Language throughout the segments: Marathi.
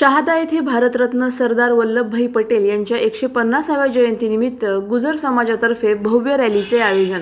शहादा येथे भारतरत्न सरदार वल्लभभाई पटेल यांच्या एकशे पन्नासाव्या जयंतीनिमित्त गुजर समाजातर्फे भव्य रॅलीचे आयोजन.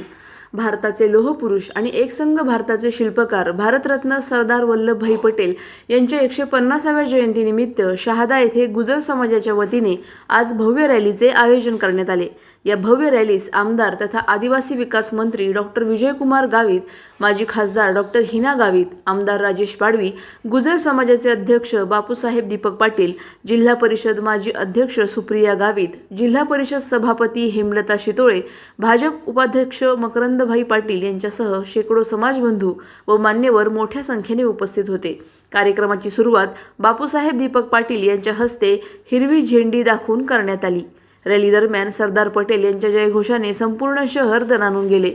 भारताचे लोहपुरुष आणि एकसंघ भारताचे शिल्पकार भारतरत्न सरदार वल्लभभाई पटेल यांच्या एकशे पन्नासाव्या जयंतीनिमित्त शहादा येथे गुजर समाजाच्या वतीने आज भव्य रॅलीचे आयोजन करण्यात आले. या भव्य रॅलीस आमदार तथा आदिवासी विकास मंत्री डॉक्टर विजयकुमार गावित माजी खासदार डॉक्टर हिना गावित आमदार राजेश पाडवी गुजर समाजाचे अध्यक्ष बापूसाहेब दीपक पाटील जिल्हा परिषद माजी अध्यक्ष सुप्रिया गावित जिल्हा परिषद सभापती हेमलता शितोळे भाजप उपाध्यक्ष मकरंदभाई पाटील यांच्यासह शेकडो समाजबंधू व मान्यवर मोठ्या संख्येने उपस्थित होते. कार्यक्रमाची सुरुवात बापूसाहेब दीपक पाटील यांच्या हस्ते हिरवी झेंडी दाखवून करण्यात आली. रॅली दरम्यान सरदार पटेल यांच्या जयघोषाने संपूर्ण शहर दणाणून गेले.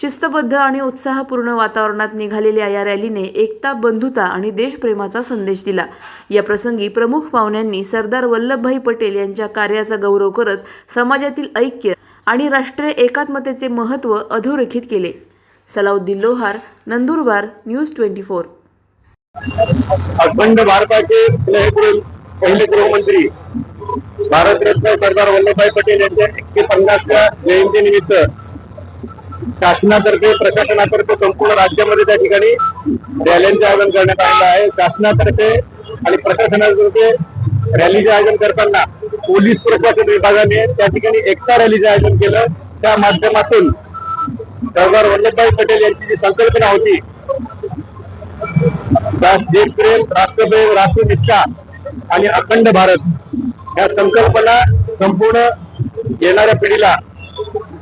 शिस्तबद्ध आणि उत्साहपूर्ण वातावरणात निघालेल्या या रॅलीने एकता बंधुता आणि देशप्रेमाचा संदेश दिला. या प्रसंगी प्रमुख पाहुण्यांनी सरदार वल्लभभाई पटेल यांच्या कार्याचा गौरव करत समाजातील ऐक्य आणि राष्ट्रीय एकात्मतेचे महत्त्व अधोरेखित केले. Salauddin Lohar Nandurbar news twenty four. अखंड भारताचे पहिले गृहमंत्री भारतरत्न सरदार वल्लभभाई पटेल यांच्या एकशे पन्नासव्या जयंतीनिमित्त शासनातर्फे प्रशासनातर्फे संपूर्ण राज्यामध्ये त्या ठिकाणी रॅलींचे आयोजन करण्यात आलेलं आहे. शासनातर्फे आणि प्रशासनातर्फे रॅलीचे आयोजन करताना पोलीस प्रशासन विभागाने त्या ठिकाणी एकता रॅलीचे आयोजन केलं. त्या माध्यमातून सरदार वल्लभभाई पटेल यांची जी संकल्पना होती देशप्रेम राष्ट्रप्रेम राष्ट्रनिष्ठा आणि अखंड भारत या संकल्पना संपूर्ण येणाऱ्या पिढीला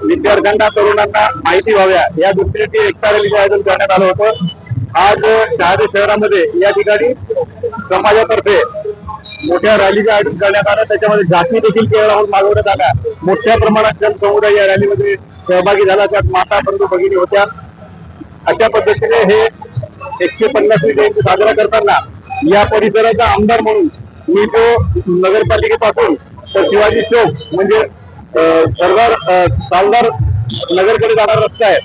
विद्यार्थ्यांना तरुणांना माहिती व्हाव्या. या दृष्टीने ती एकता रॅलीचे आयोजन करण्यात आलं होतं. आज शहादे शहरामध्ये या ठिकाणी समाजातर्फे मोठ्या रॅलीचे आयोजन करण्यात आलं. त्याच्यामध्ये जाती देखील केवळ राहून मागवण्यात आल्या. मोठ्या प्रमाणात जनसमुदाय या रॅलीमध्ये सहभागी झाला. त्यात माता बंधू भगिनी होत्या. अशा पद्धतीने हे एकशे पन्नासवी जयंती साजरा करताना या परिसराचा आमदार म्हणून मी जो नगरपालिकेपासून तर शिवाजी चौक म्हणजे सरदार अं, सालदार नगरकडे जाणारा रस्ता आहे.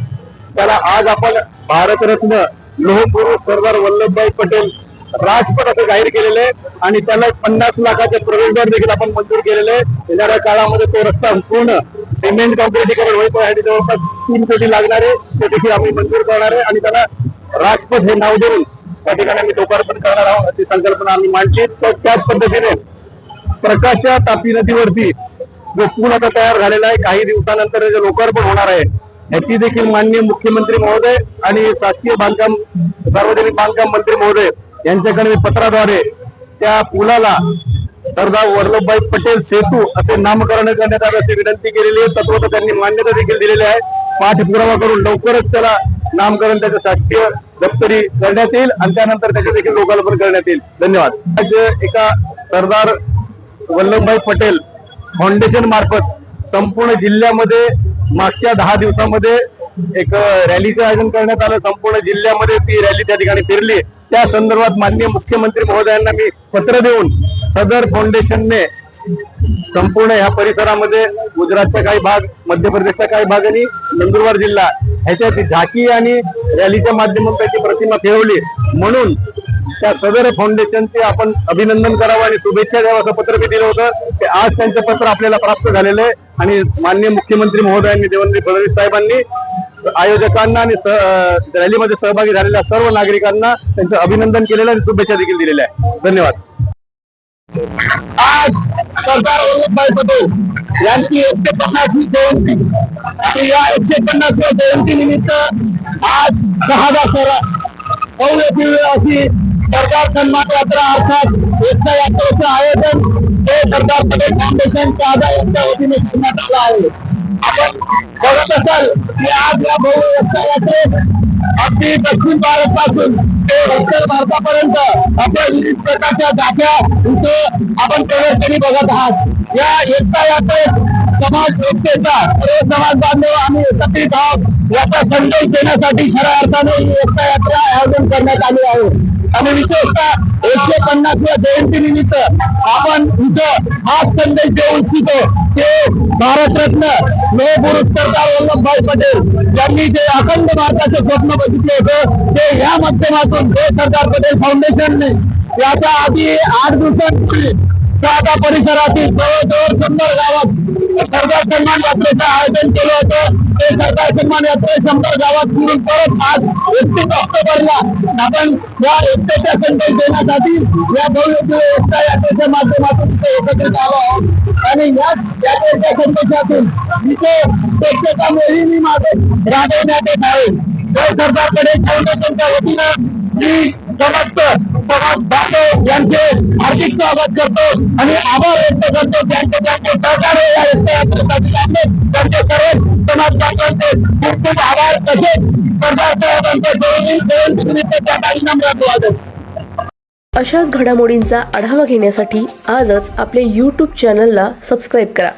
त्याला आज आपण भारतरत्न लोहपुरुष सरदार वल्लभभाई पटेल राजपथ असं जाहीर केलेलं आहे आणि त्याला पन्नास लाखाचे प्रवेशद्वार देखील आपण मंजूर केलेले आहे. येणाऱ्या काळामध्ये तो रस्ता पूर्ण सिमेंट कॉन्क्रिटीकरण होईपर्यंत जवळपास तीन कोटी लागणार आहे. ते देखील आम्ही मंजूर करणार आहे आणि त्याला राजपथ हे नाव देऊन त्या ठिकाणी आम्ही लोकार्पण करणार आहोत अशी संकल्पना आम्ही मांडली. तर त्याच पद्धतीने प्रकाशा तापी नदीवरती जो पूल आता तयार झालेला आहे काही दिवसानंतर जे लोकार्पण होणार आहे याची देखील माननीय मुख्यमंत्री महोदय आणि शासकीय बांधकाम सार्वजनिक बांधकाम मंत्री महोदय यांच्याकडे मी पत्राद्वारे त्या पुलाला सरदार वल्लभभाई पटेल सेतू असे नामकरण करण्यात आलं अशी विनंती केलेली आहे. तत्वत त्यांनी मान्यता देखील दिलेली आहे. पाठपुरावा करून लवकरच त्याला नामकरण त्याचं शासकीय दप्तरी करण्यात येईल आणि त्यानंतर त्याचे देखील लोकार्पण करण्यात येईल. धन्यवाद. आज एका सरदार वल्लभभाई पटेल फाउंडेशन मार्फत संपूर्ण जिल्ह्यामध्ये मागच्या दहा दिवसामध्ये एक रॅलीचं आयोजन करण्यात आलं. संपूर्ण जिल्ह्यामध्ये ती रॅली त्या ठिकाणी फिरली. त्या संदर्भात माननीय मुख्यमंत्री महोदयांना मी पत्र देऊन सदर फाउंडेशनने संपूर्ण ह्या परिसरामध्ये गुजरातचा काही भाग मध्य प्रदेशचा काही भाग आणि नंदुरबार जिल्हा ह्याच्यात झाकी आणि रॅलीच्या माध्यमातून त्याची प्रतिमा ठेवली म्हणून त्या सदर फाउंडेशनचे आपण अभिनंदन करावं आणि शुभेच्छा द्यावं असं पत्र मी दिलं होतं. ते आज त्यांचं पत्र आपल्याला प्राप्त झालेलं आहे. आणि माननीय मुख्यमंत्री महोदयांनी देवेंद्र फडणवीस साहेबांनी आयोजकांना आणि रॅलीमध्ये सहभागी झालेल्या सर्व नागरिकांना त्यांचं अभिनंदन केलेलं आणि शुभेच्छा देखील दिलेल्या आहे धन्यवाद. आज सरदार वल्लभभाई पटेल यांची एकशे पन्नासवी जयंती. आणि या एकशे पन्नासव्या जयंती निमित्त आज दहा शहरात भव्य दिव्य अशी सरदार सन्मान यात्रा अर्थात एकता यात्रेचं आयोजन हे सरदार पटेल फाउंडेशन दादा यांच्या वतीने करण्यात आलं आहे. आपण बघत असाल की आज या भव्य एकता यात्रेत अगदी दक्षिण भारत पासून ते उत्तर भारतापर्यंत आपण विविध प्रकारच्या जात्या इथं आपण प्रदर्शनी बघत आहात. या एकता यात्रेत समाज एकतेचा सर्व समाज बांधव आम्ही एकत्रित आहोत. याचा संदेश देण्यासाठी खऱ्या अर्थाने ही एकता यात्रा आयोजन करण्यात आली आहे. आणि विशेषतः एकशे पन्नासव्या जयंती निमित्त आपण इथं हा संदेश देऊ इच्छितो. की भारतरत्न लोहपुरुष सरदार वल्लभभाई पटेल यांनी जे अखंड भारताचे स्वप्न बघितले होतं ते या माध्यमातून हे सरदार पटेल फाउंडेशनने. याच्या आधी आठ दिवसांपूर्वी साधा परिसरातील जवळजवळ शंभर गावात सरदार सन्मान यात्रेचं आयोजन केलं होतं ते सरदार सन्मान यात्रे शंभर गावात फिरून परत आज एकतीस ऑक्टोबरला आपण या एकतेचा संदेश देण्यासाठी या भव्य एकता यात्रेच्या माध्यमातून इथे एकत्रित आलो आहोत आणि या यात्रेच्या संदेशातून इथे स्वच्छता मोहीम मागे राबवण्यात येत आहे तर सरकारकडे फाउंडेशनच्या वतीनं मी समस्त समाज बांधव यांचे हार्दिक स्वागत करतो आणि आभार व्यक्त करतो त्यांचे त्यांचे त्यांचे सर्व समाज बांधवांचे खूप खूप आभार तसेच सरदार जयंतीनिमित्त त्या अशाच घडामोडींचा आढावा घेण्यासाठी आजच आपले यूट्यूब चॅनलला सबस्क्राईब करा.